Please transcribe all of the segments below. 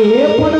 Epa,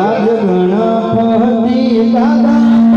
आज गणपति दादा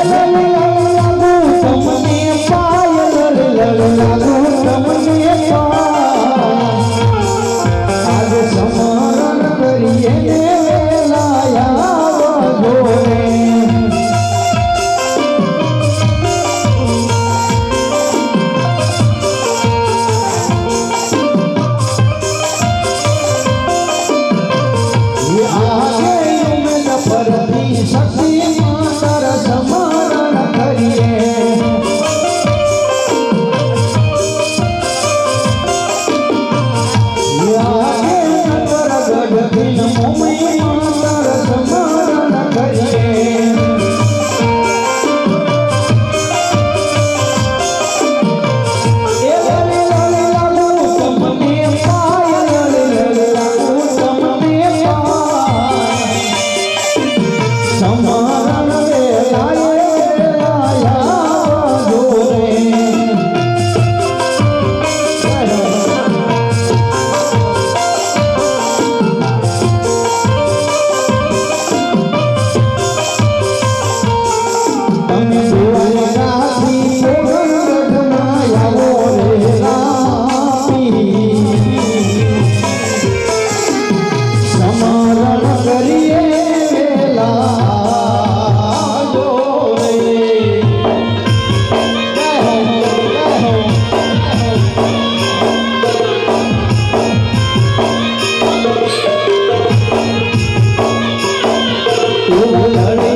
Aleluia. Oh,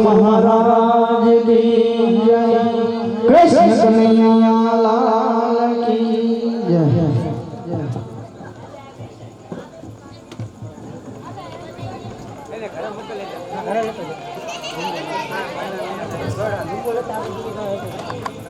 મહારાજ કી જય. કૃષ્ણ કનૈયા લાલ કી જય. ઘરે